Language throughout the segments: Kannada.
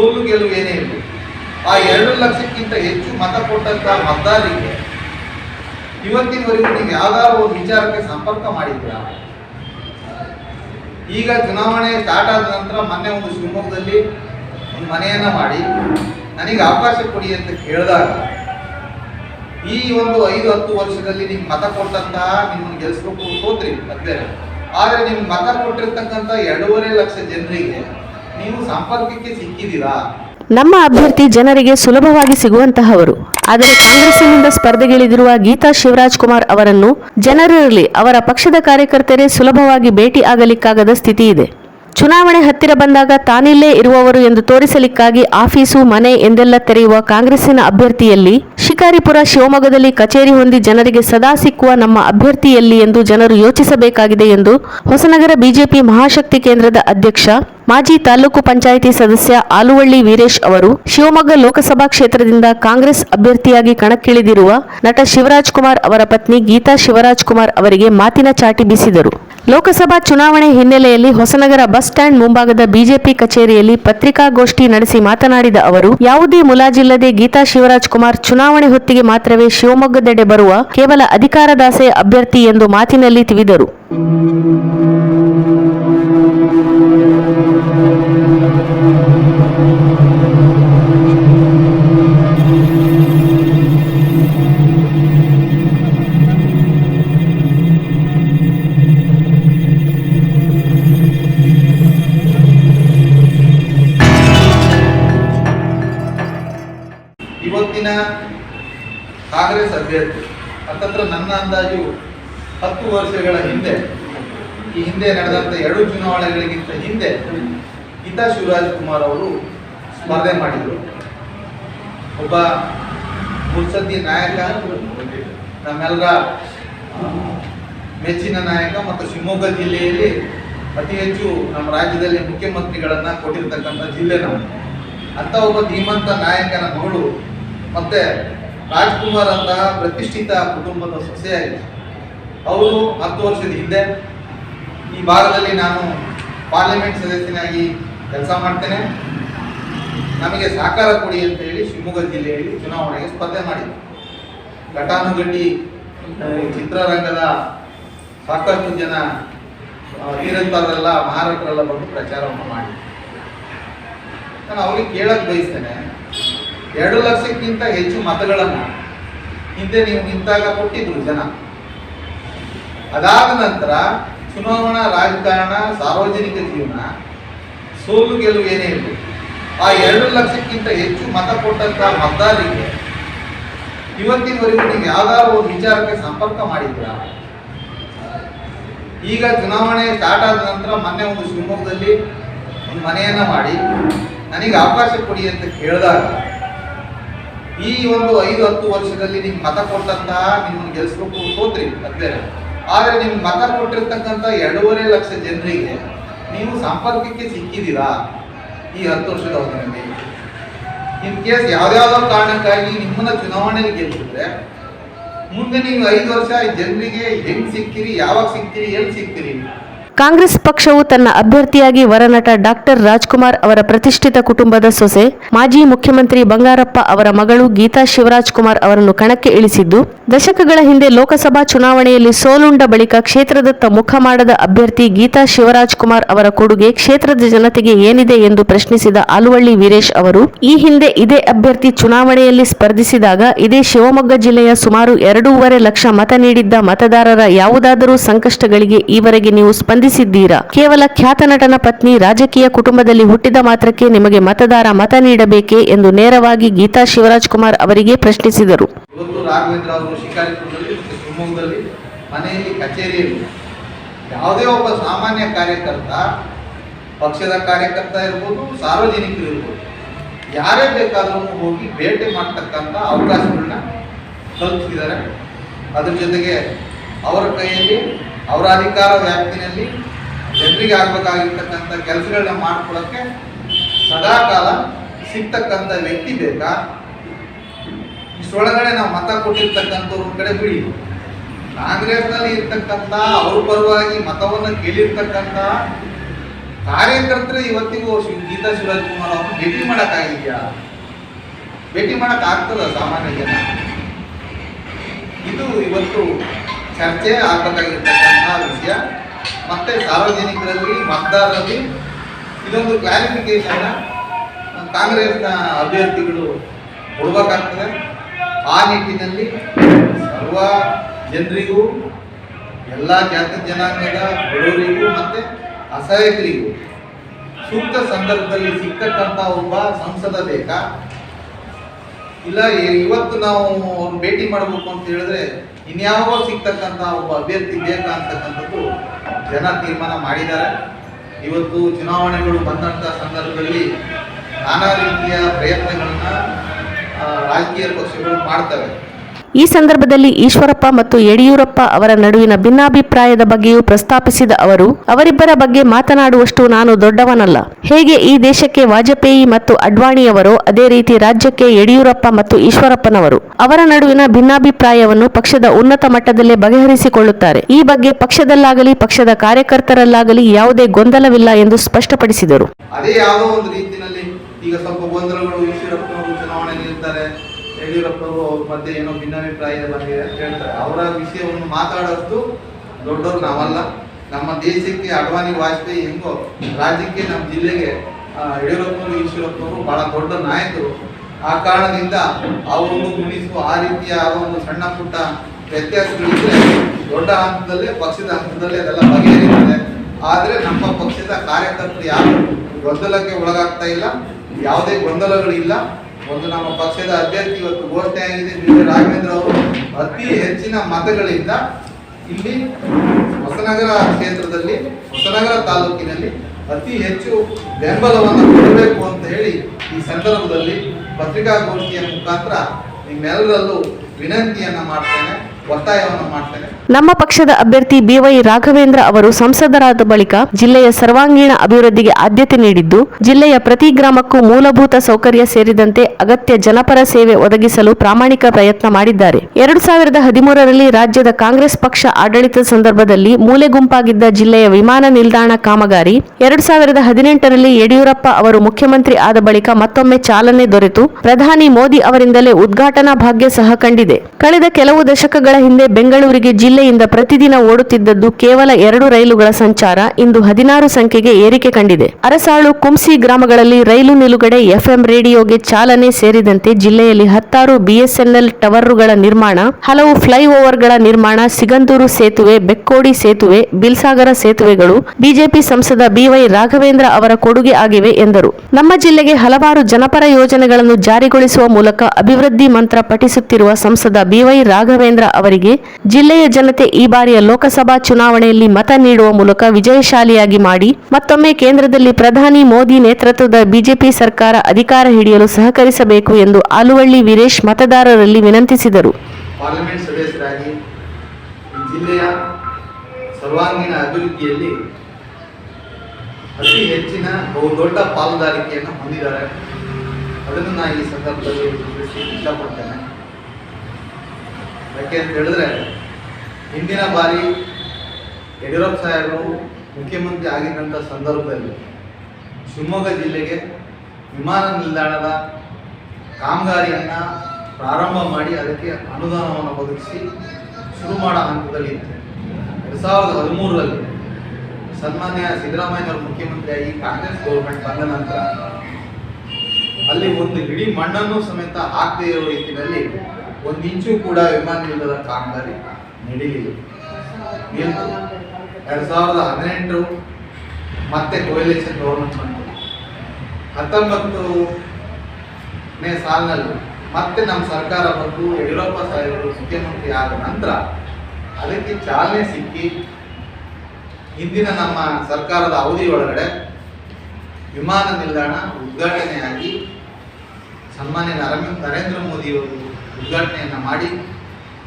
ಸೋಲು ಗೆಲುವು ಏನೇ ಇರಲಿ, ಆ ಎರಡು ಲಕ್ಷಕ್ಕಿಂತ ಹೆಚ್ಚು ಮತ ಕೊಟ್ಟಂತಹ ಮತದಾರರಿಗೆ ಇವತ್ತಿನವರೆಗೂ ನೀವು ಯಾವ್ದಾದ್ರು ಒಂದು ವಿಚಾರಕ್ಕೆ ಸಂಪರ್ಕ ಮಾಡಿದ್ರ ಈಗ ಚುನಾವಣೆ ಸ್ಟಾರ್ಟ್ ಆದ ನಂತರ ಮೊನ್ನೆ ಒಂದು ಶಿವಮೊಗ್ಗದಲ್ಲಿ ಒಂದು ಮನೆಯನ್ನ ಮಾಡಿ, ನನಗೆ ಅವಕಾಶ ಕೊಡಿ ಅಂತ ಕೇಳಿದಾಗ, ಈ ಒಂದು ಐದು ಹತ್ತು ವರ್ಷದಲ್ಲಿ ನಿಮ್ಗೆ ಮತ ಕೊಟ್ಟಂತಹ ನಿಮ್ಮನ್ನು ಗೆಲ್ಸ್ಬೇಕು ಸೋತ್ರಿ ಮತ್ತೆ ಆದ್ರೆ ನಿಮ್ಗೆ ಮತ ಕೊಟ್ಟಿರ್ತಕ್ಕಂಥ ಎರಡೂವರೆ ಲಕ್ಷ ಜನರಿಗೆ ನೀವು ಸಂಪರ್ಕಕ್ಕೆ ಸಿಕ್ಕಿದ್ದೀರಾ? ನಮ್ಮ ಅಭ್ಯರ್ಥಿ ಜನರಿಗೆ ಸುಲಭವಾಗಿ ಸಿಗುವಂತಹವರು. ಆದರೆ ಕಾಂಗ್ರೆಸ್ಸಿನಿಂದ ಸ್ಪರ್ಧೆಗಿಳಿದಿರುವ ಗೀತಾ ಶಿವರಾಜ್ ಕುಮಾರ್ ಅವರನ್ನು ಜನರಿರಲಿ, ಅವರ ಪಕ್ಷದ ಕಾರ್ಯಕರ್ತರೇ ಸುಲಭವಾಗಿ ಭೇಟಿ ಆಗಲಿಕ್ಕಾಗದ ಸ್ಥಿತಿ ಇದೆ. ಚುನಾವಣೆ ಹತ್ತಿರ ಬಂದಾಗ ತಾನಿಲ್ಲೇ ಇರುವವರು ಎಂದು ತೋರಿಸಲಿಕ್ಕಾಗಿ ಆಫೀಸು, ಮನೆ ಎಂದೆಲ್ಲ ತೆರೆಯುವ ಕಾಂಗ್ರೆಸ್ಸಿನ ಅಭ್ಯರ್ಥಿಯಲ್ಲಿ ಶಿಕಾರಿಪುರ ಶಿವಮೊಗ್ಗದಲ್ಲಿ ಕಚೇರಿ ಹೊಂದಿ ಜನರಿಗೆ ಸದಾ ಸಿಕ್ಕುವ ನಮ್ಮ ಅಭ್ಯರ್ಥಿಯಲ್ಲಿ ಎಂದು ಜನರು ಯೋಚಿಸಬೇಕಾಗಿದೆ ಎಂದು ಹೊಸನಗರ ಬಿಜೆಪಿ ಮಹಾಶಕ್ತಿ ಕೇಂದ್ರದ ಅಧ್ಯಕ್ಷ ಮಾಜಿ ತಾಲೂಕು ಪಂಚಾಯಿತಿ ಸದಸ್ಯ ಆಲುವಳ್ಳಿ ವೀರೇಶ್ ಅವರು ಶಿವಮೊಗ್ಗ ಲೋಕಸಭಾ ಕ್ಷೇತ್ರದಿಂದ ಕಾಂಗ್ರೆಸ್ ಅಭ್ಯರ್ಥಿಯಾಗಿ ಕಣಕ್ಕಿಳಿದಿರುವ ನಟ ಶಿವರಾಜ್ ಕುಮಾರ್ ಅವರ ಪತ್ನಿ ಗೀತಾ ಶಿವರಾಜ್ ಕುಮಾರ್ ಅವರಿಗೆ ಮಾತಿನ ಚಾಟಿ ಬೀಸಿದರು. ಲೋಕಸಭಾ ಚುನಾವಣೆ ಹಿನ್ನೆಲೆಯಲ್ಲಿ ಹೊಸನಗರ ಬಸ್ ಸ್ಟ್ಯಾಂಡ್ ಮುಂಭಾಗದ ಬಿಜೆಪಿ ಕಚೇರಿಯಲ್ಲಿ ಪತ್ರಿಕಾಗೋಷ್ಠಿ ನಡೆಸಿ ಮಾತನಾಡಿದ ಅವರು, ಯಾವುದೇ ಮುಲಾಜಿಲ್ಲದೆ ಗೀತಾ ಶಿವರಾಜ್ ಕುಮಾರ್ ಚುನಾವಣೆ ಹೊತ್ತಿಗೆ ಮಾತ್ರವೇ ಶಿವಮೊಗ್ಗದೆಡೆ ಬರುವ ಕೇವಲ ಅಧಿಕಾರದಾಸೆ ಅಭ್ಯರ್ಥಿ ಎಂದು ಮಾತಿನಲ್ಲಿ ತಿವಿದರು ಕಾಂಗ್ರೆಸ್ ಅಭ್ಯರ್ಥಿ ಅತಂತ್ರ ನನ್ನ ಅಂದಾಜು ಹತ್ತು ವರ್ಷಗಳ ಹಿಂದೆ, ಈ ಹಿಂದೆ ನಡೆದಂಥ ಎರಡು ಚುನಾವಣೆಗಳಿಗಿಂತ ಹಿಂದೆ ಗೀತಾ ಶಿವರಾಜ್ ಕುಮಾರ್ ಅವರು ಸ್ಪರ್ಧೆ ಮಾಡಿದರು. ಒಬ್ಬ ಮುತ್ಸದ್ದಿ ನಾಯಕ ನಮ್ಮೆಲ್ಲರ ಮೆಚ್ಚಿನ ನಾಯಕ ಮತ್ತು ಶಿವಮೊಗ್ಗ ಜಿಲ್ಲೆಯಲ್ಲಿ ಅತಿ ಹೆಚ್ಚು ನಮ್ಮ ರಾಜ್ಯದಲ್ಲಿ ಮುಖ್ಯಮಂತ್ರಿಗಳನ್ನು ಕೊಟ್ಟಿರ್ತಕ್ಕಂಥ ಜಿಲ್ಲೆ ನಾವು ಅಂತ ಒಬ್ಬ ಧೀಮಂತ ನಾಯಕನ ಮಗಳು ಮತ್ತೆ ರಾಜ್ಕುಮಾರ್ ಅಂತಹ ಪ್ರತಿಷ್ಠಿತ ಕುಟುಂಬದ ಸೊಸೆಯಾಗಿ ಅವರು ಹತ್ತು ವರ್ಷದ ಹಿಂದೆ ಈ ಭಾಗದಲ್ಲಿ ನಾನು ಪಾರ್ಲಿಮೆಂಟ್ ಸದಸ್ಯನಾಗಿ ಕೆಲಸ ಮಾಡ್ತೇನೆ. ನಮಗೆ ಸಹಕಾರ ಕೊಡಿ ಅಂತ ಹೇಳಿ ಶಿವಮೊಗ್ಗ ಜಿಲ್ಲೆಯಲ್ಲಿ ಚುನಾವಣೆಗೆ ಸ್ಪರ್ಧೆ ಮಾಡಿದ್ರು ಘಟಾನುಘಟಿ ಚಿತ್ರರಂಗದ ಸಾಕಷ್ಟು ಜನ ವೀರಂತರೆಲ್ಲ ಧೀರಂತರೆಲ್ಲ ಬಂದು ಪ್ರಚಾರವನ್ನು ಮಾಡಿ ನಾನು ಅವ್ರಿಗೆ ಕೇಳಕ್ಕೆ ಬಯಸ್ತೇನೆ. ಎರಡು ಲಕ್ಷಕ್ಕಿಂತ ಹೆಚ್ಚು ಮತಗಳನ್ನ ಹಿಂದೆ ನೀವು ನಿಂತಾಗ ಕೊಟ್ಟಿದ್ರು ಜನ. ಅದಾದ ನಂತರ ಚುನಾವಣಾ ರಾಜಕಾರಣ, ಸಾರ್ವಜನಿಕ ಜೀವನ, ಸೋಲು ಗೆಲುವು ಏನೇ ಇರಲಿ, ಆ ಎರಡು ಲಕ್ಷಕ್ಕಿಂತ ಹೆಚ್ಚು ಮತ ಕೊಟ್ಟಂತ ಮತದಾರರಿಗೆ ಇವತ್ತಿನವರೆಗೂ ನೀವು ಯಾವ್ದಾದ್ರು ಒಂದು ವಿಚಾರಕ್ಕೆ ಸಂಪರ್ಕ ಮಾಡಿದ್ದೀರಾ? ಈಗ ಚುನಾವಣೆ ಸ್ಟಾರ್ಟ್ ಆದ ನಂತರ ಮೊನ್ನೆ ಒಂದು ಶಿವಮೊಗ್ಗದಲ್ಲಿ ಒಂದು ಮನೆಯನ್ನ ಮಾಡಿ, ನನಗೆ ಅವಕಾಶ ಕೊಡಿ ಅಂತ ಕೇಳಿದಾಗ ಈ ಒಂದು ಐದು ಹತ್ತು ವರ್ಷದಲ್ಲಿ ನಿಮ್ ಮತ ಕೊಟ್ಟಂತಹ ನಿಮ್ಮನ್ನು ಗೆಲ್ಸ್ಬೇಕು ಹೋದ್ರಿ ಅದ್ಬೇರೆ ಆದ್ರೆ ನಿಮ್ ಮತ ಕೊಟ್ಟಿರ್ತಕ್ಕಂಥ ಎರಡೂವರೆ ಲಕ್ಷ ಜನರಿಗೆ ನೀವು ಸಂಪರ್ಕಕ್ಕೆ ಸಿಕ್ಕಿದ್ದೀರಾ ಈ ಹತ್ತು ವರ್ಷದ ಅವಧಿಯಲ್ಲಿ ಇನ್ ಕೇಸ್ ಯಾವ್ದಾವ್ದೋ ಕಾರಣಕ್ಕಾಗಿ ನಿಮ್ಮನ್ನ ಚುನಾವಣೆಯಲ್ಲಿ ಗೆಲ್ಸಿದ್ರೆ ಮುಂದೆ ನೀವು ಐದು ವರ್ಷ ಜನರಿಗೆ ಹೆಂಗ್ ಸಿಕ್ಕಿರಿ, ಯಾವಾಗ ಸಿಕ್ತೀರಿ ಎಲ್ಲಿ ಸಿಗ್ತೀರಿ ಕಾಂಗ್ರೆಸ್ ಪಕ್ಷವು ತನ್ನ ಅಭ್ಯರ್ಥಿಯಾಗಿ ವರನಟ ಡಾಕ್ಟರ್ ರಾಜ್ಕುಮಾರ್ ಅವರ ಪ್ರತಿಷ್ಠಿತ ಕುಟುಂಬದ ಸೊಸೆ, ಮಾಜಿ ಮುಖ್ಯಮಂತ್ರಿ ಬಂಗಾರಪ್ಪ ಅವರ ಮಗಳು ಗೀತಾ ಶಿವರಾಜ್ ಕುಮಾರ್ ಅವರನ್ನು ಕಣಕ್ಕೆ ಇಳಿಸಿದ್ದು, ದಶಕಗಳ ಹಿಂದೆ ಲೋಕಸಭಾ ಚುನಾವಣೆಯಲ್ಲಿ ಸೋಲುಂಡ ಬಳಿಕ ಕ್ಷೇತ್ರದತ್ತ ಮುಖ ಮಾಡದ ಅಭ್ಯರ್ಥಿ ಗೀತಾ ಶಿವರಾಜ್ ಕುಮಾರ್ ಅವರ ಕೊಡುಗೆ ಕ್ಷೇತ್ರದ ಜನತೆಗೆ ಏನಿದೆ ಎಂದು ಪ್ರಶ್ನಿಸಿದ ಆಲುವಳ್ಳಿ ವೀರೇಶ್ ಅವರು, ಈ ಹಿಂದೆ ಇದೇ ಅಭ್ಯರ್ಥಿ ಚುನಾವಣೆಯಲ್ಲಿ ಸ್ಪರ್ಧಿಸಿದಾಗ ಇದೇ ಶಿವಮೊಗ್ಗ ಜಿಲ್ಲೆಯ ಸುಮಾರು ಎರಡೂವರೆ ಲಕ್ಷ ಮತ ನೀಡಿದ್ದ ಮತದಾರರ ಯಾವುದಾದರೂ ಸಂಕಷ್ಟಗಳಿಗೆ ಈವರೆಗೆ ನೀವು ಸ್ಪಂದಿಸಿದ್ದೀರಾ ಕೇವಲ ಖ್ಯಾತ ನಟನ ಪತ್ನಿ ರಾಜಕೀಯ ಕುಟುಂಬದಲ್ಲಿ ಹುಟ್ಟಿದ ಮಾತ್ರಕ್ಕೆ ನಿಮಗೆ ಮತದಾರ ಮತ ನೀಡಬೇಕೆ ಎಂದು ನೇರವಾಗಿ ಗೀತಾ ಶಿವರಾಜ್ ಕುಮಾರ್ ಅವರಿಗೆ ಪ್ರಶ್ನಿಸಿದರು. ಮನೆಯಲ್ಲಿ ಕಚೇರಿಯಲ್ಲಿ ಯಾವುದೇ ಒಬ್ಬ ಸಾಮಾನ್ಯ ಕಾರ್ಯಕರ್ತ, ಪಕ್ಷದ ಕಾರ್ಯಕರ್ತ ಇರ್ಬೋದು, ಸಾರ್ವಜನಿಕರು ಇರ್ಬೋದು, ಯಾರೇ ಬೇಕಾದರೂ ಹೋಗಿ ಭೇಟಿ ಮಾಡ್ತಕ್ಕಂಥ ಅವಕಾಶಗಳನ್ನ ಕಲ್ಪಿಸಿದ್ದಾರೆ ಅದ್ರ ಜೊತೆಗೆ ಅವರ ಕೈಯಲ್ಲಿ ಅವರ ಅಧಿಕಾರ ವ್ಯಾಪ್ತಿಯಲ್ಲಿ ಜನರಿಗೆ ಆಗಬೇಕಾಗಿರ್ತಕ್ಕಂಥ ಕೆಲಸಗಳನ್ನ ಮಾಡ್ಕೊಳಕ್ಕೆ ಸದಾಕಾಲ ಸಿಗ್ತಕ್ಕಂಥ ವ್ಯಕ್ತಿ ಬೇಕಾ? ಇಷ್ಟೊಳಗಡೆ ನಾವು ಮತ ಕೊಟ್ಟಿರ್ತಕ್ಕಂಥವ್ರ ಕಡೆ ಬಿಡಿ. ಕಾಂಗ್ರೆಸ್ನಲ್ಲಿ ಇರ್ತಕ್ಕಂಥ ಅವ್ರ ಪರವಾಗಿ ಮತವನ್ನು ಕೇಳಿರ್ತಕ್ಕಂಥ ಕಾರ್ಯಕರ್ತರು ಇವತ್ತಿಗೂ ಗೀತಾ ಶಿವರಾಜ್ ಕುಮಾರ್ ಅವ್ರನ್ನ ಭೇಟಿ ಮಾಡೋಕ್ಕಾಗಿದೆಯಾ? ಭೇಟಿ ಮಾಡೋಕ್ಕಾಗ್ತದ ಸಾಮಾನ್ಯ ಜನ? ಇದು ಇವತ್ತು ಚರ್ಚೆ ಆಗ್ಬೇಕಾಗಿರ್ತಕ್ಕಂತಹ ವಿಷಯ. ಮತ್ತೆ ಸಾರ್ವಜನಿಕರಲ್ಲಿ, ಮತದಾರರಲ್ಲಿ ಇದೊಂದು ಕ್ಲಾರಿಫಿಕೇಶನ್ ಕಾಂಗ್ರೆಸ್ನ ಅಭ್ಯರ್ಥಿಗಳು ಕೊಡ್ಬೇಕಾಗ್ತದೆ. ಆ ನಿಟ್ಟಿನಲ್ಲಿ ಸರ್ವ ಜನರಿಗೂ, ಎಲ್ಲ ಜಾತಿ ಜನಾಂಗದ ಬಡವರಿಗೂ ಮತ್ತೆ ಅಸಹಾಯಕರಿಗೂ ಸೂಕ್ತ ಸಂದರ್ಭದಲ್ಲಿ ಸಿಕ್ಕಂತ ಒಬ್ಬ ಸಂಸದ ಬೇಕಾ? ಇಲ್ಲ, ಇವತ್ತು ನಾವು ಅವ್ರನ್ನ ಭೇಟಿ ಮಾಡಬೇಕು ಅಂತ ಹೇಳಿದ್ರೆ ಇನ್ಯಾವ ಸಿಗ್ತಕ್ಕಂತ ಒಬ್ಬ ಅಭ್ಯರ್ಥಿ ಬೇಕಾ ಅಂತಕ್ಕಂಥದ್ದು ಜನ ತೀರ್ಮಾನ ಮಾಡಿದ್ದಾರೆ. ಇವತ್ತು ಚುನಾವಣೆಗಳು ಬಂದಂತ ಸಂದರ್ಭದಲ್ಲಿ ನಾನಾ ರೀತಿಯ ಪ್ರಯತ್ನಗಳನ್ನ ರಾಜಕೀಯ ಪಕ್ಷಗಳು ಮಾಡ್ತವೆ. ಈ ಸಂದರ್ಭದಲ್ಲಿ ಈಶ್ವರಪ್ಪ ಮತ್ತು ಯಡಿಯೂರಪ್ಪ ಅವರ ನಡುವಿನ ಭಿನ್ನಾಭಿಪ್ರಾಯದ ಬಗ್ಗೆಯೂ ಪ್ರಸ್ತಾಪಿಸಿದ ಅವರು, ಅವರಿಬ್ಬರ ಬಗ್ಗೆ ಮಾತನಾಡುವಷ್ಟು ನಾನು ದೊಡ್ಡವನಲ್ಲ. ಹೇಗೆ ಈ ದೇಶಕ್ಕೆ ವಾಜಪೇಯಿ ಮತ್ತು ಅಡ್ವಾಣಿಯವರೋ, ಅದೇ ರೀತಿ ರಾಜ್ಯಕ್ಕೆ ಯಡಿಯೂರಪ್ಪ ಮತ್ತು ಈಶ್ವರಪ್ಪನವರು ಅವರ ನಡುವಿನ ಭಿನ್ನಾಭಿಪ್ರಾಯವನ್ನು ಪಕ್ಷದ ಉನ್ನತ ಮಟ್ಟದಲ್ಲೇ ಬಗೆಹರಿಸಿಕೊಳ್ಳುತ್ತಾರೆ. ಈ ಬಗ್ಗೆ ಪಕ್ಷದಲ್ಲಾಗಲಿ, ಪಕ್ಷದ ಕಾರ್ಯಕರ್ತರಲ್ಲಾಗಲಿ ಯಾವುದೇ ಗೊಂದಲವಿಲ್ಲ ಎಂದು ಸ್ಪಷ್ಟಪಡಿಸಿದರು. ಅದೇ ಯಾವುದೋ ಒಂದು ರೀತಿಯಲ್ಲಿ ಈಗ ಸ್ವಲ್ಪ ಗೊಂದಲಗಳು ಯಡಿಯೂರಪ್ಪನವರು ಅವ್ರ ಮಧ್ಯೆ ಏನೋ ಭಿನ್ನಾಭಿಪ್ರಾಯ ಬಂದಿದೆ ಅಂತ ಹೇಳ್ತಾರೆ. ಅವರ ವಿಷಯವನ್ನು ಮಾತಾಡೋಷ್ಟು ದೊಡ್ಡವ್ರು ನಾವಲ್ಲ. ನಮ್ಮ ದೇಶಕ್ಕೆ ಅಡ್ವಾನಿ ವಾಜಪೇಯಿ ಹೆಂಗೋ ರಾಜ್ಯಕ್ಕೆ ನಮ್ಮ ಜಿಲ್ಲೆಗೆ ಯಡಿಯೂರಪ್ಪರು ಈಶ್ವರಪ್ಪರು ಬಹಳ ದೊಡ್ಡ ನಾಯಕರು. ಆ ಕಾರಣದಿಂದ ಅವರನ್ನು ಗುಣಿಸುವ ಆ ರೀತಿಯ ಒಂದು ಸಣ್ಣ ಪುಟ್ಟ ವ್ಯತ್ಯಾಸಗಳಿದ್ರೆ ದೊಡ್ಡ ಹಂತದಲ್ಲೇ, ಪಕ್ಷದ ಹಂತದಲ್ಲೇ ಅದೆಲ್ಲ ಬಗೆಹರಿಯುತ್ತದೆ ಆದರೆ ನಮ್ಮ ಪಕ್ಷದ ಕಾರ್ಯಕರ್ತರು ಯಾರು? ಗೊಂದಲಕ್ಕೆ ಒಳಗಾಗ್ತಾ ಇಲ್ಲ. ಯಾವುದೇ ಗೊಂದಲಗಳಿಲ್ಲ. ಒಂದು ನಮ್ಮ ಪಕ್ಷದ ಅಭ್ಯರ್ಥಿ ಇವತ್ತು ಘೋಷಣೆ ಆಗಿದೆ. ಬಿ ರಾಘವೇಂದ್ರ ಅವರು ಅತಿ ಹೆಚ್ಚಿನ ಮತಗಳಿಂದ ಇಲ್ಲಿ ಹೊಸನಗರ ಕ್ಷೇತ್ರದಲ್ಲಿ, ಹೊಸನಗರ ತಾಲೂಕಿನಲ್ಲಿ ಅತಿ ಹೆಚ್ಚು ಬೆಂಬಲವನ್ನು ಕೊಡಬೇಕು ಅಂತ ಹೇಳಿ ಈ ಸಂದರ್ಭದಲ್ಲಿ ಪತ್ರಿಕಾಗೋಷ್ಠಿಯ ಮುಖಾಂತರ ನಿಮ್ಮೆಲ್ಲರಲ್ಲೂ ವಿನಂತಿಯನ್ನು ಮಾಡ್ತೇನೆ. ನಮ್ಮ ಪಕ್ಷದ ಅಭ್ಯರ್ಥಿ ಬಿವೈ ರಾಘವೇಂದ್ರ ಅವರು ಸಂಸದರಾದ ಬಳಿಕ ಜಿಲ್ಲೆಯ ಸರ್ವಾಂಗೀಣ ಅಭಿವೃದ್ಧಿಗೆ ಆದ್ಯತೆ ನೀಡಿದ್ದು, ಜಿಲ್ಲೆಯ ಪ್ರತಿ ಗ್ರಾಮಕ್ಕೂ ಮೂಲಭೂತ ಸೌಕರ್ಯ ಸೇರಿದಂತೆ ಅಗತ್ಯ ಜನಪರ ಸೇವೆ ಒದಗಿಸಲು ಪ್ರಾಮಾಣಿಕ ಪ್ರಯತ್ನ ಮಾಡಿದ್ದಾರೆ. ಎರಡು ಸಾವಿರದ ಹದಿಮೂರರಲ್ಲಿ ರಾಜ್ಯದ ಕಾಂಗ್ರೆಸ್ ಪಕ್ಷ ಆಡಳಿತ ಸಂದರ್ಭದಲ್ಲಿ ಮೂಲೆ ಗುಂಪಾಗಿದ್ದ ಜಿಲ್ಲೆಯ ವಿಮಾನ ನಿಲ್ದಾಣ ಕಾಮಗಾರಿ, ಎರಡು ಸಾವಿರದ ಹದಿನೆಂಟರಲ್ಲಿ ಯಡಿಯೂರಪ್ಪ ಅವರು ಮುಖ್ಯಮಂತ್ರಿ ಆದ ಬಳಿಕ ಮತ್ತೊಮ್ಮೆ ಚಾಲನೆ ದೊರೆತು. ಪ್ರಧಾನಿ ಮೋದಿ ಅವರಿಂದಲೇ ಉದ್ಘಾಟನಾ ಭಾಗ್ಯ ಸಹ ಕಂಡಿದೆ. ಕಳೆದ ಕೆಲವು ದಶಕಗಳ ಹಿಂದೆ ಬೆಂಗಳೂರಿಗೆ ಜಿಲ್ಲೆಯಿಂದ ಪ್ರತಿದಿನ ಓಡುತ್ತಿದ್ದದ್ದು ಕೇವಲ ಎರಡು ರೈಲುಗಳ ಸಂಚಾರ. ಇಂದು ಹದಿನಾರು ಸಂಖ್ಯೆಗೆ ಏರಿಕೆ ಕಂಡಿದೆ. ಅರಸಾಳು ಕುಂಸಿ ಗ್ರಾಮಗಳಲ್ಲಿ ರೈಲು ನಿಲುಗಡೆ ಎಫ್ಎಂ ರೇಡಿಯೋಗೆ ಚಾಲನೆ ಸೇರಿದಂತೆ ಜಿಲ್ಲೆಯಲ್ಲಿ ಹತ್ತಾರು ಬಿಎಸ್ಎನ್ಎಲ್ ಟವರ್ಗಳ ನಿರ್ಮಾಣ, ಹಲವು ಫ್ಲೈಓವರ್ಗಳ ನಿರ್ಮಾಣ, ಸಿಗಂದೂರು ಸೇತುವೆ, ಬೆಕ್ಕೋಡಿ ಸೇತುವೆ, ಬಿಲ್ಸಾಗರ ಸೇತುವೆಗಳು, ಬಿಜೆಪಿ ಸಂಸದ ಬಿವೈ ರಾಘವೇಂದ್ರ ಅವರ ಕೊಡುಗೆ ಆಗಿವೆ ಎಂದರು. ನಮ್ಮ ಜಿಲ್ಲೆಗೆ ಹಲವಾರು ಜನಪರ ಯೋಜನೆಗಳನ್ನು ಜಾರಿಗೊಳಿಸುವ ಮೂಲಕ ಅಭಿವೃದ್ಧಿ ಮಂತ್ರ ಪಠಿಸುತ್ತಿರುವ ಸಂಸದ ಬಿವೈ ರಾಘವೇಂದ್ರ ಅವರಿಗೆ, ಜಿಲ್ಲೆಯ ಜನತೆ ಈ ಬಾರಿಯ ಲೋಕಸಭಾ ಚುನಾವಣೆಯಲ್ಲಿ ಮತ ನೀಡುವ ಮೂಲಕ ವಿಜಯಶಾಲಿಯಾಗಿ ಮಾಡಿ, ಮತ್ತೊಮ್ಮೆ ಕೇಂದ್ರದಲ್ಲಿ ಪ್ರಧಾನಿ ಮೋದಿ ನೇತೃತ್ವದ ಬಿಜೆಪಿ ಸರ್ಕಾರ ಅಧಿಕಾರ ಹಿಡಿಯಲು ಸಹಕರಿಸಬೇಕು ಎಂದು ಆಲುವಳ್ಳಿ ವೀರೇಶ್ ಮತದಾರರಲ್ಲಿ ವಿನಂತಿಸಿದರು. ಪಾರ್ಲಿಮೆಂಟ್ ಸದಸ್ಯರಾಗಿ ಜಿಲ್ಲೆಯ ಸರ್ವಾಂಗೀಣ ಅಭಿವೃದ್ಧಿಯಲ್ಲಿ ಅತಿ ಹೆಚ್ಚಿನ ಬಹುದೊಡ್ಡ ಪಾಲುದಾರಿಕೆಯನ್ನು ಹೊಂದಿದ್ದಾರೆ. ಅದನ್ನು ನಾನು ಈ ಸಂದರ್ಭದಲ್ಲಿ ಇಷ್ಟಪಡ್ತೇನೆ. ಯಾಕೆ ಅಂತ ಹೇಳಿದ್ರೆ, ಹಿಂದಿನ ಬಾರಿ ಯಡಿಯೂರಪ್ಪ ಸಾಹೇಬರು ಮುಖ್ಯಮಂತ್ರಿ ಆಗಿದ್ದಂಥ ಸಂದರ್ಭದಲ್ಲಿ ಶಿವಮೊಗ್ಗ ಜಿಲ್ಲೆಗೆ ವಿಮಾನ ನಿಲ್ದಾಣದ ಕಾಮಗಾರಿಯನ್ನು ಪ್ರಾರಂಭ ಮಾಡಿ ಅದಕ್ಕೆ ಅನುದಾನವನ್ನು ಒದಗಿಸಿ ಶುರು ಮಾಡೋ ಹಂತದಲ್ಲಿ ಇತ್ತು ಎರಡು ಸಾವಿರದ ಹದಿಮೂರರಲ್ಲಿ ಸನ್ಮಾನ್ಯ ಸಿದ್ದರಾಮಯ್ಯನವರು ಮುಖ್ಯಮಂತ್ರಿಯಾಗಿ ಕಾಂಗ್ರೆಸ್ ಗೌರ್ಮೆಂಟ್ ಬಂದ ನಂತರ ಅಲ್ಲಿ ಒಂದು ಇಡೀ ಮಣ್ಣನ್ನು ಸಮೇತ ಹಾಕದೇ ಇರೋ ರೀತಿಯಲ್ಲಿ ಒಂದು ಇಂಚು ಕೂಡ ವಿಮಾನ ನಿಲ್ದಾಣ ಕಾಮಗಾರಿ ನಡೀಲಿಲ್ಲ. ನಿಲ್ತು. ಎರಡು ಸಾವಿರದ ಹದಿನೆಂಟು ಮತ್ತೆ ಕೊಯಲೇಷನ್ ಗೌರ್ಮೆಂಟ್ ಬಂತು. ಹತ್ತೊಂಬತ್ತನೇ ಸಾಲಿನಲ್ಲಿ ಮತ್ತೆ ನಮ್ಮ ಸರ್ಕಾರ ಬಂದು ಯಡಿಯೂರಪ್ಪ ಸಾಹೇಬರು ಮುಖ್ಯಮಂತ್ರಿ ಆದ ನಂತರ ಅದಕ್ಕೆ ಚಾಲನೆ ಸಿಕ್ಕಿ ಹಿಂದಿನ ನಮ್ಮ ಸರ್ಕಾರದ ಅವಧಿಯೊಳಗಡೆ ವಿಮಾನ ನಿಲ್ದಾಣ ಉದ್ಘಾಟನೆಯಾಗಿ ಸನ್ಮಾನ್ಯ ನರೇಂದ್ರ ಮೋದಿಯವರು ಉದ್ಘಾಟನೆಯನ್ನು ಮಾಡಿ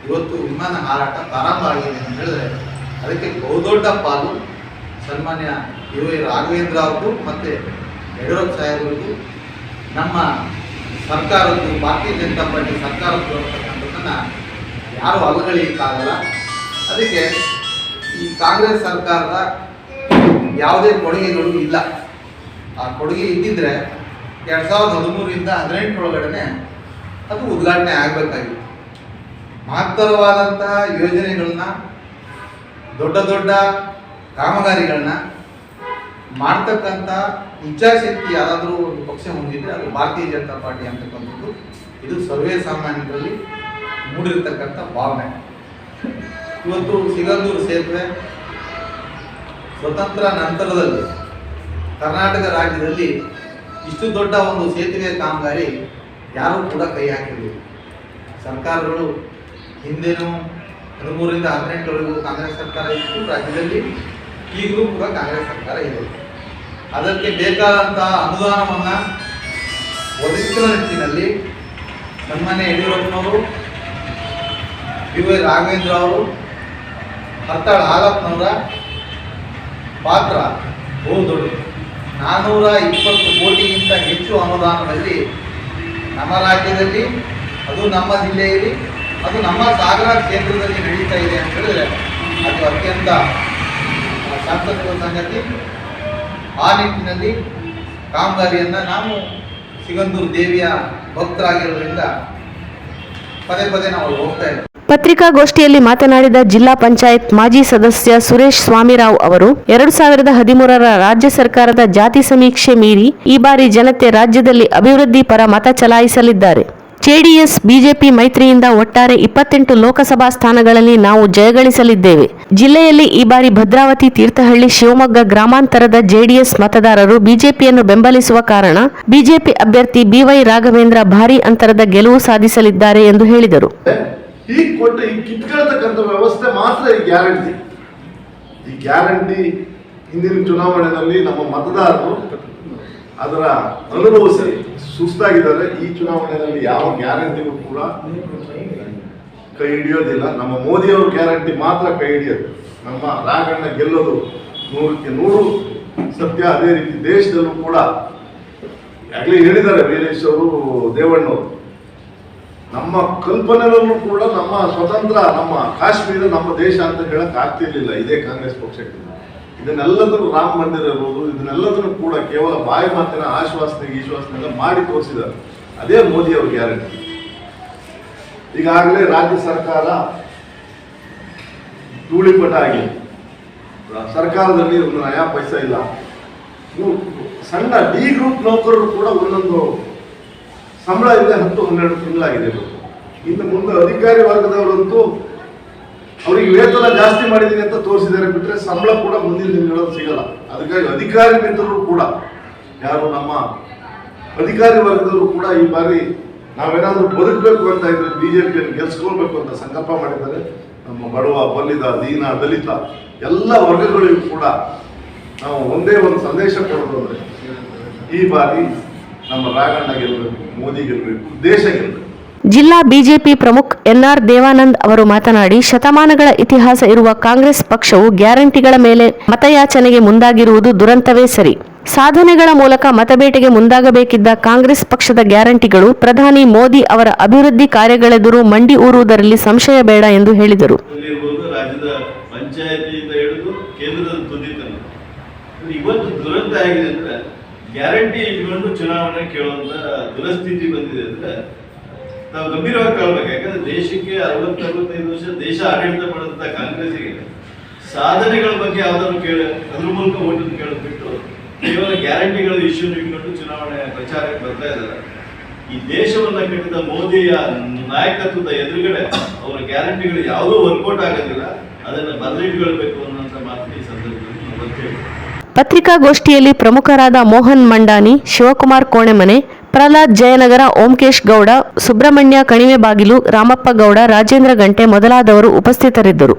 ಇವತ್ತು ವಿಮಾನ ಹಾರಾಟ ಪ್ರಾರಂಭ ಆಗಿದೆ ಅಂತ ಹೇಳಿದ್ರೆ ಅದಕ್ಕೆ ಬಹುದೊಡ್ಡ ಪಾಲು ಸನ್ಮಾನ್ಯ ಯು ಎ ರಾಘವೇಂದ್ರ ಅವ್ರಿಗೂ ಮತ್ತು ಯಡಿಯೂರಪ್ಪ ಸಾಹೇಬರಿಗೂ ನಮ್ಮ ಸರ್ಕಾರದ್ದು, ಭಾರತೀಯ ಜನತಾ ಪಾರ್ಟಿ ಸರ್ಕಾರದ್ದು ಅಂತಕ್ಕಂಥದ್ದನ್ನು ಯಾರು ಅವಗಳಿಕ್ಕಾಗಲ್ಲ ಅದಕ್ಕೆ ಈ ಕಾಂಗ್ರೆಸ್ ಸರ್ಕಾರದ ಯಾವುದೇ ಕೊಡುಗೆಗಳು ಇಲ್ಲ. ಆ ಕೊಡುಗೆ ಇದ್ದಿದ್ರೆ ಎರಡು ಸಾವಿರದ ಹದಿಮೂರರಿಂದ ಹದಿನೆಂಟರೊಳಗಡೆ ಅದು ಉದ್ಘಾಟನೆ ಆಗಬೇಕಾಗಿತ್ತು. ಮಹತ್ತರವಾದಂತಹ ಯೋಜನೆಗಳನ್ನ, ದೊಡ್ಡ ದೊಡ್ಡ ಕಾಮಗಾರಿಗಳನ್ನ ಮಾಡ್ತಕ್ಕಂಥ ಇಚ್ಛಾಶಕ್ತಿ ಯಾರಾದರೂ ಒಂದು ಪಕ್ಷ ಹೊಂದಿದ್ರೆ ಅದು ಭಾರತೀಯ ಜನತಾ ಪಾರ್ಟಿ ಅಂತಕ್ಕಂಥದ್ದು ಇದು ಸರ್ವೇ ಸಾಮಾನ್ಯರಲ್ಲಿ ಮೂಡಿರ್ತಕ್ಕಂಥ ಭಾವನೆ. ಇವತ್ತು ಸಿಗಂದೂರು ಸೇತುವೆ ಸ್ವತಂತ್ರ ನಂತರದಲ್ಲಿ ಕರ್ನಾಟಕ ರಾಜ್ಯದಲ್ಲಿ ಇಷ್ಟು ದೊಡ್ಡ ಒಂದು ಸೇತುವೆ ಕಾಮಗಾರಿ ಯಾರೂ ಕೂಡ ಕೈ ಹಾಕಿರಲಿಲ್ಲ ಸರ್ಕಾರಗಳು ಹಿಂದೆನೂ ಹದಿಮೂರರಿಂದ ಹದಿನೆಂಟರವರೆಗೂ ಕಾಂಗ್ರೆಸ್ ಸರ್ಕಾರ ಇತ್ತು, ರಾಜ್ಯದಲ್ಲಿ ಈಗಲೂ ಕೂಡ ಕಾಂಗ್ರೆಸ್ ಸರ್ಕಾರ ಇದೆ. ಅದಕ್ಕೆ ಬೇಕಾದಂತಹ ಅನುದಾನವನ್ನು ಒದಗಿಸುವ ನಿಟ್ಟಿನಲ್ಲಿ ನಮ್ಮನೆ ಯಡಿಯೂರಪ್ಪನವರು, ಬಿ ವೈ ರಾಘವೇಂದ್ರ ಅವರು ಹತ್ತಾಳ ಹಾಲಪ್ಪನವರ ಪಾತ್ರ ಬಹು ದೊಡ್ಡದು ನಾನ್ನೂರ ಇಪ್ಪತ್ತು ಕೋಟಿಗಿಂತ ಹೆಚ್ಚು ಅನುದಾನದಲ್ಲಿ ನಮ್ಮ ರಾಜ್ಯದಲ್ಲಿ ಅದು ನಮ್ಮ ಜಿಲ್ಲೆಯಲ್ಲಿ, ಅದು ನಮ್ಮ ಸಾಗರ ಕ್ಷೇತ್ರದಲ್ಲಿ ನಡೀತಾ ಇದೆ ಅಂತ ಹೇಳಿದ್ರೆ, ಅದು ಅತ್ಯಂತ ಸಂತಸದ ಸಂಗತಿ. ಆ ನಿಟ್ಟಿನಲ್ಲಿ ಕಾಮಗಾರಿಯನ್ನು ನಾವು ಸಿಗಂದೂರು ದೇವಿಯ ಭಕ್ತರಾಗಿರೋದ್ರಿಂದ ಪದೇ ಪದೇ ನಾವು ಹೋಗ್ತಾ ಇದ್ದೀವಿ ಪತ್ರಿಕಾಗೋಷ್ಠಿಯಲ್ಲಿ ಮಾತನಾಡಿದ ಜಿಲ್ಲಾ ಪಂಚಾಯತ್ ಮಾಜಿ ಸದಸ್ಯ ಸುರೇಶ್ ಸ್ವಾಮಿರಾವ್ ಅವರು, ಎರಡು ಸಾವಿರದ ಹದಿಮೂರರ ರಾಜ್ಯ ಸರ್ಕಾರದ ಜಾತಿ ಸಮೀಕ್ಷೆ ಮೀರಿ ಈ ಬಾರಿ ಜನತೆ ರಾಜ್ಯದಲ್ಲಿ ಅಭಿವೃದ್ಧಿ ಪರ ಮತ ಚಲಾಯಿಸಲಿದ್ದಾರೆ. ಜೆಡಿಎಸ್, ಬಿಜೆಪಿ ಮೈತ್ರಿಯಿಂದ ಒಟ್ಟಾರೆ ಇಪ್ಪತ್ತೆಂಟು ಲೋಕಸಭಾ ಸ್ಥಾನಗಳಲ್ಲಿ ನಾವು ಜಯಗಳಿಸಲಿದ್ದೇವೆ. ಜಿಲ್ಲೆಯಲ್ಲಿ ಈ ಬಾರಿ ಭದ್ರಾವತಿ ತೀರ್ಥಹಳ್ಳಿ ಶಿವಮೊಗ್ಗ ಗ್ರಾಮಾಂತರದ ಜೆಡಿಎಸ್ ಮತದಾರರು ಬಿಜೆಪಿಯನ್ನು ಬೆಂಬಲಿಸುವ ಕಾರಣ ಬಿಜೆಪಿ ಅಭ್ಯರ್ಥಿ ಬಿವೈ ರಾಘವೇಂದ್ರ ಭಾರೀ ಅಂತರದ ಗೆಲುವು ಸಾಧಿಸಲಿದ್ದಾರೆ ಎಂದು ಹೇಳಿದರು. ಈಗ ಕೊಟ್ಟ, ಈ ಕಿತ್ಕೊಳ್ತಕ್ಕಂಥ ವ್ಯವಸ್ಥೆ ಮಾತ್ರ ಈ ಗ್ಯಾರಂಟಿ. ಈ ಗ್ಯಾರಂಟಿ ಹಿಂದಿನ ಚುನಾವಣೆಯಲ್ಲಿ ನಮ್ಮ ಮತದಾರರು ಅದರ ಅನುಭವಿಸಿ ಸುಸ್ತಾಗಿದ್ದಾರೆ. ಈ ಚುನಾವಣೆಯಲ್ಲಿ ಯಾವ ಗ್ಯಾರಂಟಿಗೂ ಕೂಡ ಕೈ ಹಿಡಿಯೋದಿಲ್ಲ. ನಮ್ಮ ಮೋದಿಯವ್ರ ಗ್ಯಾರಂಟಿ ಮಾತ್ರ ಕೈ ಹಿಡಿಯೋದು. ನಮ್ಮ ರಾಗಣ್ಣ ಗೆಲ್ಲೋದು ನೂರಕ್ಕೆ ನೂರು. ಸತ್ಯ ಅದೇ ರೀತಿ ದೇಶದಲ್ಲೂ ಕೂಡ. ಆಗಲೇ ಹೇಳಿದ್ದಾರೆ ವೀರೇಶ್ ಅವರು, ದೇವಣ್ಣವರು. ನಮ್ಮ ಕಲ್ಪನೆಗಳನ್ನು ಕೂಡ ನಮ್ಮ ಸ್ವತಂತ್ರ ನಮ್ಮ ಕಾಶ್ಮೀರ, ನಮ್ಮ ದೇಶ ಅಂತ ಹೇಳಕ್ ಆಗ್ತಿರ್ಲಿಲ್ಲ. ಇದೇ ಕಾಂಗ್ರೆಸ್ ಪಕ್ಷಕ್ಕೆ. ಇದನ್ನೆಲ್ಲದನ್ನು ರಾಮ ಮಂದಿರ ಇರ್ಬೋದು, ಇದನ್ನೆಲ್ಲದನ್ನು ಕೂಡ ಕೇವಲ ಬಾಯಿ ಮಾತಿನ ಆಶ್ವಾಸನೆ ಈಶ್ವಾಸನೆ ಎಲ್ಲ ಮಾಡಿ ತೋರಿಸಿದ್ದಾರೆ. ಅದೇ ಮೋದಿ ಅವ್ರ ಗ್ಯಾರಂಟಿ. ಈಗಾಗಲೇ ರಾಜ್ಯ ಸರ್ಕಾರ ಧೂಳಿಪಟ ಆಗಿ ಸರ್ಕಾರದಲ್ಲಿ ಒಂದು ನಯಾ ಪೈಸಾ ಇಲ್ಲ. ಸಣ್ಣ ಡಿ ಗ್ರೂಪ್ ನೌಕರರು ಕೂಡ ಒಂದೊಂದು ಸಂಬಳ ಇದೆ ಹತ್ತು ಹನ್ನೆರಡು ತಿಂಗಳಾಗಿದೆ ಇನ್ನು ಮುಂದೆ ಅಧಿಕಾರಿ ವರ್ಗದವರಂತೂ ಅವರಿಗೆ ವೇತನ ಜಾಸ್ತಿ ಮಾಡಿದ್ದೀನಿ ಅಂತ ತೋರಿಸಿದ್ದಾರೆ ಬಿಟ್ಟರೆ ಸಂಬಳ ಕೂಡ ಮುಂದಿನ ದಿನಗಳಲ್ಲಿ ಸಿಗಲ್ಲ. ಅದಕ್ಕಾಗಿ ಅಧಿಕಾರಿ ಮಿತ್ರರು ಕೂಡ, ಯಾರು ನಮ್ಮ ಅಧಿಕಾರಿ ವರ್ಗದವರು ಕೂಡ ಈ ಬಾರಿ ನಾವೇನಾದರೂ ಬದುಕಬೇಕು ಅಂತ ಇದ್ರೆ ಬಿಜೆಪಿಯನ್ನು ಗೆಲ್ಸ್ಕೊಳ್ಬೇಕು ಅಂತ ಸಂಕಲ್ಪ ಮಾಡಿದ್ದಾರೆ. ನಮ್ಮ ಬಡವ, ಬಲ್ಲಿದ, ದೀನ, ದಲಿತ ಎಲ್ಲ ವರ್ಗಗಳಿಗೂ ಕೂಡ ನಾವು ಒಂದೇ ಒಂದು ಸಂದೇಶ ಕೊಡೋದು ಅಂದರೆ ಈ ಬಾರಿ ನಮ್ಮ ರಾಘಣ್ಣ ಗೆಲ್ಲಬೇಕು ಮೋದಿ ಗೆಲ್ಲಬೇಕು ದೇಶ ಗೆಲ್ಲಬೇಕು ಜಿಲ್ಲಾ ಬಿಜೆಪಿ ಪ್ರಮುಖ್ ಎನ್ಆರ್ ದೇವಾನಂದ್ ಅವರು ಮಾತನಾಡಿ ಶತಮಾನಗಳ ಇತಿಹಾಸ ಇರುವ ಕಾಂಗ್ರೆಸ್ ಪಕ್ಷವು ಗ್ಯಾರಂಟಿಗಳ ಮೇಲೆ ಮತಯಾಚನೆಗೆ ಮುಂದಾಗಿರುವುದು ದುರಂತವೇ ಸರಿ. ಸಾಧನೆಗಳ ಮೂಲಕ ಮತಬೇಟೆಗೆ ಮುಂದಾಗಬೇಕಿದ್ದ ಕಾಂಗ್ರೆಸ್ ಪಕ್ಷದ ಗ್ಯಾರಂಟಿಗಳು ಪ್ರಧಾನಿ ಮೋದಿ ಅವರ ಅಭಿವೃದ್ಧಿ ಕಾರ್ಯಗಳೆದುರು ಮಂಡಿ ಊರುವುದರಲ್ಲಿ ಸಂಶಯ ಬೇಡ ಎಂದು ಹೇಳಿದರು. ಇವತ್ತು ದುರಂತ ಆಗಿದೆ ಗ್ಯಾರಂಟಿ ಇಟ್ಕೊಂಡು ಚುನಾವಣೆ ಕೇಳುವಂತ ದುರಸ್ಥಿತಿ ಬಂದಿದೆ ಅಂದ್ರೆ ನಾವು ಗಂಭೀರವಾಗಿ ಕಾಣಬೇಕು. ಯಾಕಂದ್ರೆ ದೇಶಕ್ಕೆ ಅರವತ್ತು, ಅರವತ್ತೈದು ವರ್ಷ ದೇಶ ಆಡಳಿತ ಮಾಡಿದಂತ ಕಾಂಗ್ರೆಸ್ಸಿಗೆ ಸಾಧನೆಗಳ ಬಗ್ಗೆ ಯಾವ್ದಾದ್ರು ಕೇಳ, ಅದ್ರ ಮೂಲಕ ಓಟನ್ನು ಕೇಳಿಬಿಟ್ಟು ಬಿಟ್ಟು ಕೇವಲ ಗ್ಯಾರಂಟಿಗಳ ಇಶ್ಯೂ ಇಟ್ಕೊಂಡು ಚುನಾವಣೆ ಪ್ರಚಾರಕ್ಕೆ ಬರ್ತಾ ಇದ್ದಾರೆ. ಈ ದೇಶವನ್ನ ಕಟ್ಟಿದ ಮೋದಿಯ ನಾಯಕತ್ವದ ಎದುರುಗಡೆ ಅವರ ಗ್ಯಾರಂಟಿಗಳು ಯಾವುದೂ ವರ್ಕೌಟ್ ಆಗೋದಿಲ್ಲ. ಅದನ್ನ ಬದಲಿಟ್ಕೊಳ್ಬೇಕು ಅನ್ನೋಂಥ ಮಾತು ಈ ಸಂದರ್ಭದಲ್ಲಿ ನಾವು ಪತ್ರಿಕಾಗೋಷ್ಠಿಯಲ್ಲಿ ಪ್ರಮುಖರಾದ ಮೋಹನ್ ಮಂಡಾನಿ, ಶಿವಕುಮಾರ್ ಕೋಣೆಮನೆ, ಪ್ರಹ್ಲಾದ್ ಜಯನಗರ, ಓಂಕೇಶ್ ಗೌಡ, ಸುಬ್ರಹ್ಮಣ್ಯ ಕಣಿವೆ ಬಾಗಿಲು, ರಾಮಪ್ಪ ಗೌಡ, ರಾಜೇಂದ್ರ ಗಂಟೆ ಮೊದಲಾದವರು ಉಪಸ್ಥಿತರಿದ್ದರು.